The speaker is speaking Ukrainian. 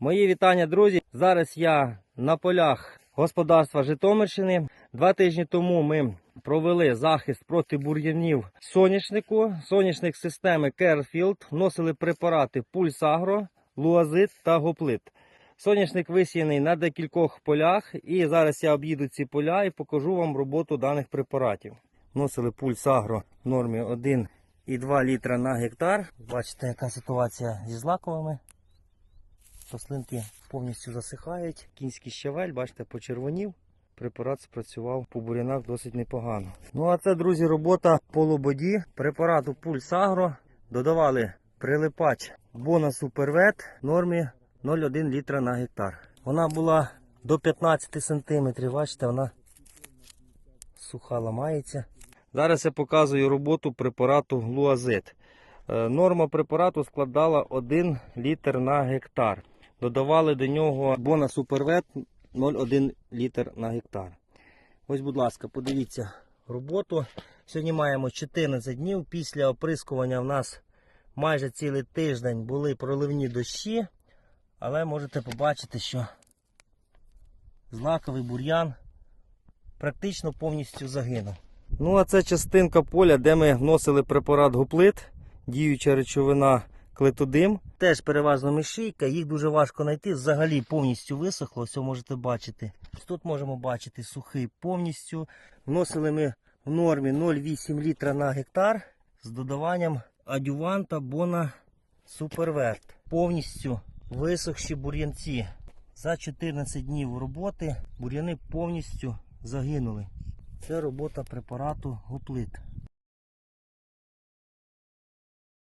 Мої вітання, друзі. Зараз я на полях господарства Житомирщини. Два тижні тому ми провели захист проти бур'янів соняшнику. Соняшник системи Керфілд вносили препарати Пульсагро, Луазит та Гоплит. Соняшник висіяний на декількох полях, і зараз я об'їду ці поля і покажу вам роботу даних препаратів. Вносили Пульсагро в нормі 1,2 літра на гектар. Бачите, яка ситуація зі злаковими. Рослинки повністю засихають. Кінський щавель, бачите, почервонів. Препарат спрацював по бурянах досить непогано. Ну а це, друзі, робота по лободі. Препарату Пульс Агро. Додавали прилипач Бона Супервет в нормі 0,1 літра на гектар. Вона була до 15 см. Бачите, вона суха ламається. Зараз я показую роботу препарату Глуазит. Е, Норма препарату складала 1 літр на гектар. Додавали до нього Бона Супервет 0,1 літр на гектар. Ось, будь ласка, подивіться роботу. Сьогодні маємо 14 днів. Після оприскування в нас майже цілий тиждень були проливні дощі. Але можете побачити, що злаковий бур'ян практично повністю загинув. Ну, а це частинка поля, де ми вносили препарат гоплит, діюча речовина клетодим. Теж переважно мишійка, їх дуже важко знайти. Взагалі повністю висохло, ось можете бачити. Тут можемо бачити сухий повністю. Вносили ми в нормі 0,8 літра на гектар з додаванням адюванта Бона Суперверт. Повністю висохші бур'янці. За 14 днів роботи бур'яни повністю загинули. Це робота препарату Гоплит.